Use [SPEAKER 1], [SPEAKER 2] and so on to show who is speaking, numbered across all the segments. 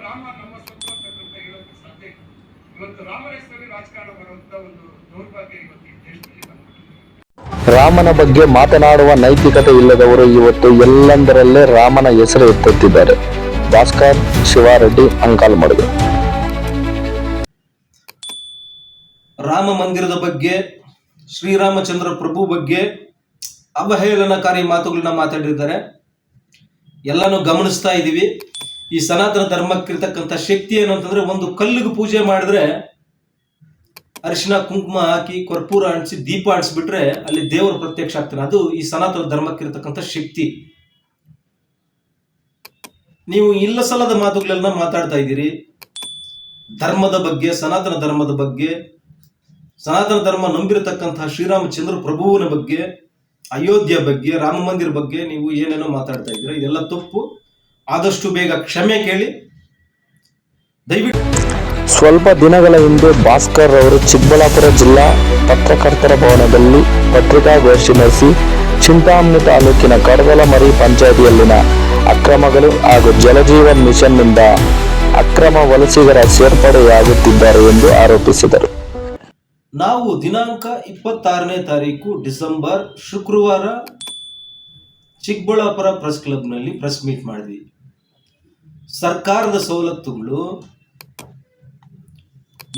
[SPEAKER 1] ರಾಮ ನಮ್ಮ ಸ್ವಂತ ಅಂತಕ್ಕಂಥ ಹೇಳೋಕೆ ಸಾಧ್ಯ ಇಲ್ಲ. ಇವತ್ತು ರಾಮನ ಹೆಸರಲ್ಲಿ ರಾಜಕಾರಣ ಬರುವಂತ ಒಂದು ದೌರ್ಭಾಗ್ಯ ಇವತ್ತು ಈ ದೇಶದಲ್ಲಿ
[SPEAKER 2] ರಾಮನ ಬಗ್ಗೆ ಮಾತನಾಡುವ ನೈತಿಕತೆ ಇಲ್ಲದವರು ಇವತ್ತು ಎಲ್ಲಂದರಲ್ಲೇ ರಾಮನ ಹೆಸರು ಎತ್ತುತ್ತಿದ್ದಾರೆ. ಭಾಸ್ಕರ್ ಶಿವಾರೆಡ್ಡಿ ಅಂಕಾಲ್ ಮಾಡಿದರು
[SPEAKER 3] ರಾಮ ಮಂದಿರದ ಬಗ್ಗೆ ಶ್ರೀರಾಮಚಂದ್ರ ಪ್ರಭು ಬಗ್ಗೆ ಅವಹೇಳನಕಾರಿ ಮಾತುಗಳನ್ನ ಮಾತಾಡಿದ್ದಾರೆ. ಎಲ್ಲಾನು ಗಮನಿಸ್ತಾ ಇದ್ದೀವಿ ಈ ಸನಾತನ ಧರ್ಮಕ್ಕಿರ್ತಕ್ಕಂಥ ಶಕ್ತಿ ಏನು ಅಂತಂದ್ರೆ ಒಂದು ಕಲ್ಲಿಗೆ ಪೂಜೆ ಮಾಡಿದ್ರೆ ಅರಿಶಿನ ಕುಂಕುಮ ಹಾಕಿ ಕರ್ಪೂರ ಅಂಟಿಸಿ ದೀಪ ಅಣಿಸ್ಬಿಟ್ರೆ ಅಲ್ಲಿ ದೇವರು ಪ್ರತ್ಯಕ್ಷ ಆಗ್ತಾನೆ. ಅದು ಈ ಸನಾತನ ಧರ್ಮಕ್ಕಿರ್ತಕ್ಕಂಥ ಶಕ್ತಿ. ನೀವು ಇಲ್ಲ ಸಲ್ಲದ ಮಾತುಗಳೆಲ್ಲ ಮಾತಾಡ್ತಾ ಇದ್ದೀರಿ. ಧರ್ಮದ ಬಗ್ಗೆ, ಸನಾತನ ಧರ್ಮದ ಬಗ್ಗೆ, ಸನಾತನ ಧರ್ಮ ನಂಬಿರತಕ್ಕಂತಹ ಶ್ರೀರಾಮಚಂದ್ರ ಪ್ರಭುವಿನ ಬಗ್ಗೆ, ಅಯೋಧ್ಯೆ ಬಗ್ಗೆ, ರಾಮ ಮಂದಿರ ಬಗ್ಗೆ ನೀವು ಏನೇನೋ ಮಾತಾಡ್ತಾ ಇದ್ದೀರಾ. ಇದೆಲ್ಲ ತಪ್ಪು. ಆದಷ್ಟು ಬೇಗ ಕ್ಷಮೆ ಕೇಳಿ. ದಯವಿಟ್ಟು
[SPEAKER 2] ಸ್ವಲ್ಪ ದಿನಗಳ ಹಿಂದೆ ಭಾಸ್ಕರ್ ಅವರು ಚಿಕ್ಕಬಳ್ಳಾಪುರ ಜಿಲ್ಲಾ ಪತ್ರಕರ್ತರ ಭವನದಲ್ಲಿ ಪತ್ರಿಕಾಗೋಷ್ಠಿ ನಡೆಸಿ ಚಿಂತಾಮಣಿ ತಾಲೂಕಿನ ಕಡದಲಮರಿ ಪಂಚಾಯಿತಿಯಲ್ಲಿನ ಅಕ್ರಮಗಳು ಹಾಗೂ ಜಲಜೀವನ್ ಮಿಷನ್ನಿಂದ ಅಕ್ರಮ ವಲಸಿಗರ ಸೇರ್ಪಡೆಯಾಗುತ್ತಿದ್ದಾರೆ ಎಂದು ಆರೋಪಿಸಿದರು.
[SPEAKER 3] ನಾವು ದಿನಾಂಕ ಇಪ್ಪತ್ತಾರನೇ ತಾರೀಕು ಡಿಸೆಂಬರ್ ಶುಕ್ರವಾರ ಚಿಕ್ಕಬಳ್ಳಾಪುರ ಪ್ರೆಸ್ ಕ್ಲಬ್ನಲ್ಲಿ ಪ್ರೆಸ್ ಮೀಟ್ ಮಾಡಿದ್ವಿ. ಸರ್ಕಾರದ ಸವಲತ್ತುಗಳು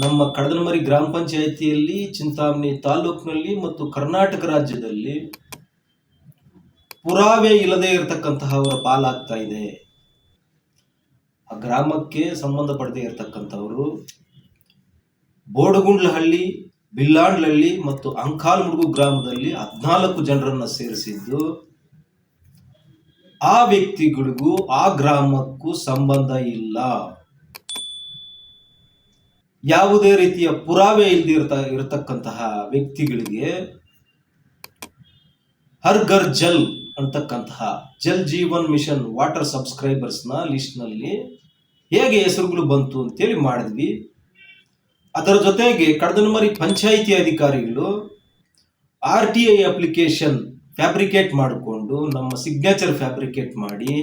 [SPEAKER 3] ನಮ್ಮ ಕಡದನಮರಿ ಗ್ರಾಮ ಪಂಚಾಯಿತಿಯಲ್ಲಿ, ಚಿಂತಾಮಣಿ ತಾಲೂಕಿನಲ್ಲಿ ಮತ್ತು ಕರ್ನಾಟಕ ರಾಜ್ಯದಲ್ಲಿ ಪುರಾವೆ ಇಲ್ಲದೆ ಇರತಕ್ಕಂತಹವರ ಪಾಲಾಗ್ತಾ ಇದೆ. ಆ ಗ್ರಾಮಕ್ಕೆ ಸಂಬಂಧಪಡದೇ ಇರತಕ್ಕಂಥವರು ಬೋಡಗುಂಡ್ಲಹಳ್ಳಿ, ಬಿಲ್ಲಾಂಡ್ಲಹಳ್ಳಿ ಮತ್ತು ಅಂಕಾಲ್ಮುಡುಗು ಗ್ರಾಮದಲ್ಲಿ ಹದಿನಾಲ್ಕು ಜನರನ್ನು ಸೇರಿಸಿದ್ದು ಆ ವ್ಯಕ್ತಿಗಳಿಗೂ ಆ ಗ್ರಾಮಕ್ಕೂ ಸಂಬಂಧ ಇಲ್ಲ. ಯಾವುದೇ ರೀತಿಯ ಪುರಾವೆ ಇಲ್ದಿರ್ತ ಇರತಕ್ಕಂತಹ ವ್ಯಕ್ತಿಗಳಿಗೆ ಹರ್ ಘರ್ ಜಲ್ ಅಂತಕ್ಕಂತಹ ಜಲ್ ಜೀವನ್ ಮಿಷನ್ ವಾಟರ್ ಸಬ್ಸ್ಕ್ರೈಬರ್ಸ್ನ ಲಿಸ್ಟ್ನಲ್ಲಿ ಹೇಗೆ ಹೆಸರುಗಳು ಬಂತು ಅಂತೇಳಿ ಮಾಡಿದ್ವಿ. ಅದರ ಜೊತೆಗೆ ಕಡದನಮರಿ ಪಂಚಾಯಿತಿ ಅಧಿಕಾರಿಗಳು R T I application fabricate ಮಾಡಿಕೊಂಡು ನಮ್ಮ ಸಿಗ್ನೇಚರ್ ಫ್ಯಾಬ್ರಿಕೇಟ್ ಮಾಡಿ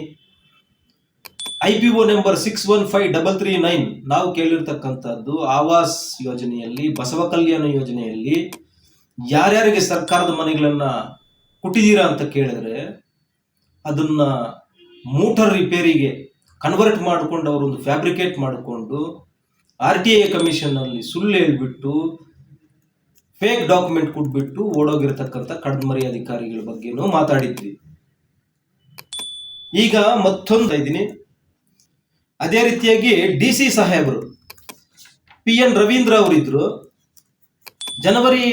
[SPEAKER 3] I P O number six one five double three nine ನಾವು ಕೇಳಿರ್ತಕ್ಕಂಥದ್ದು ಆವಾಸ್ ಯೋಜನೆಯಲ್ಲಿ, ಬಸವ ಕಲ್ಯಾಣ ಯೋಜನೆಯಲ್ಲಿ ಯಾರ್ಯಾರಿಗೆ ಸರ್ಕಾರದ ಮನೆಗಳನ್ನ ಕೊಟ್ಟಿದ್ದೀರಾ ಅಂತ ಕೇಳಿದ್ರೆ, ಅದನ್ನ ಮೋಟರ್ ರಿಪೇರಿಗೆ ಕನ್ವರ್ಟ್ ಮಾಡಿಕೊಂಡು ಅವರೊಂದು ಫ್ಯಾಬ್ರಿಕೇಟ್ ಮಾಡಿಕೊಂಡು ಆರ್ ಟಿ ಐ ಕಮಿಷನ್ನಲ್ಲಿ ಸುಳ್ಳು ಹೇಳ್ಬಿಟ್ಟು ಫೇಕ್ ಡಾಕ್ಯುಮೆಂಟ್ ಕೊಟ್ಬಿಟ್ಟು ಓಡೋಗಿರ್ತಕ್ಕಂಥ ಕಡ್ಮರಿ ಅಧಿಕಾರಿಗಳ ಬಗ್ಗೆನೂ ಮಾತಾಡಿದ್ವಿ. ಈಗ ಮತ್ತೊಂದು ಇದ್ದೀನಿ. ಅದೇ ರೀತಿಯಾಗಿ ಡಿ ಸಿ ಸಾಹೇಬರು, ಪಿ ಎನ್ ರವೀಂದ್ರ ಅವರಿದ್ರು, ಜನವರಿ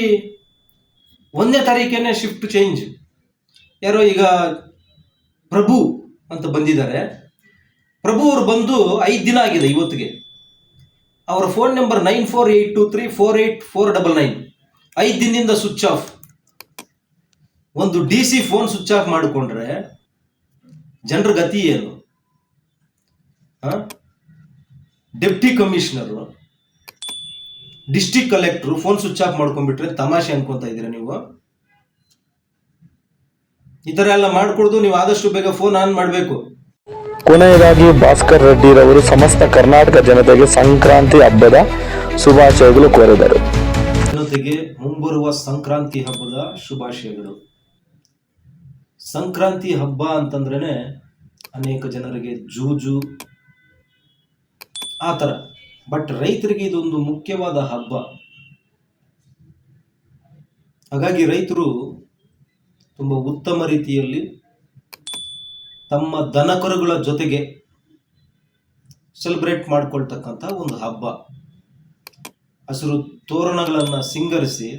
[SPEAKER 3] ಒಂದನೇ ತಾರೀಕೇನೆ ಶಿಫ್ಟ್ ಚೇಂಜ್. ಯಾರೋ ಈಗ ಪ್ರಭು ಅಂತ ಬಂದಿದ್ದಾರೆ. ಪ್ರಭು ಅವರು ಬಂದು ಐದು ದಿನ ಆಗಿದೆ ಇವತ್ತಿಗೆ. ಅವರ phone number nine four eight two three four eight four double nine. ಐದು ದಿನದಿಂದ ಸ್ವಿಚ್ ಆಫ್ ಒಂದು D C phone switch off ಮಾಡಿಕೊಂಡ್ರೆ ಜನರ ಗತಿ ಏನು? Deputy commissioner district collector phone switch off ಮಾಡ್ಕೊಂಡ್ಬಿಟ್ರೆ ತಮಾಷೆ ಅನ್ಕೊಂತ ಇದ್ದೀರಾ ನೀವು? ಈ ಥರ ಎಲ್ಲ ನೀವು ಆದಷ್ಟು ಬೇಗ ಫೋನ್ ಆನ್ ಮಾಡಬೇಕು.
[SPEAKER 2] ಕೊನೆಯದಾಗಿ ಭಾಸ್ಕರ್ ರೆಡ್ಡಿರವರು ಸಮಸ್ತ ಕರ್ನಾಟಕ ಜನತೆಗೆ ಸಂಕ್ರಾಂತಿ ಹಬ್ಬದ ಶುಭಾಶಯಗಳು ಕೋರಿದರು.
[SPEAKER 3] ಜನತೆಗೆ ಮುಂಬರುವ ಸಂಕ್ರಾಂತಿ ಹಬ್ಬದ ಶುಭಾಶಯಗಳು. ಸಂಕ್ರಾಂತಿ ಹಬ್ಬ ಅಂತಂದ್ರೇನೆ ಅನೇಕ ಜನರಿಗೆ ಜೂಜು, ಆ ಥರ. ಬಟ್ ರೈತರಿಗೆ ಇದೊಂದು ಮುಖ್ಯವಾದ ಹಬ್ಬ. ಹಾಗಾಗಿ ರೈತರು ತುಂಬ ಉತ್ತಮ ರೀತಿಯಲ್ಲಿ ತಮ್ಮ ದನಕರುಗಳ ಜೊತೆಗೆ ಸೆಲೆಬ್ರೇಟ್ ಮಾಡ್ಕೊಳ್ತಕ್ಕಂಥ ಒಂದು ಹಬ್ಬ. ಹಸಿರು ತೋರಣಗಳನ್ನು ಸಿಂಗರಿಸಿ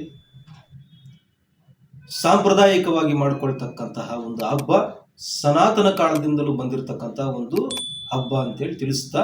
[SPEAKER 3] ಸಾಂಪ್ರದಾಯಿಕವಾಗಿ ಮಾಡಿಕೊಳ್ತಕ್ಕಂತಹ ಒಂದು ಹಬ್ಬ ಸನಾತನ ಕಾಲದಿಂದಲೂ ಬಂದಿರತಕ್ಕಂತಹ ಒಂದು ಹಬ್ಬ ಅಂತೇಳಿ ತಿಳಿಸ್ತಾ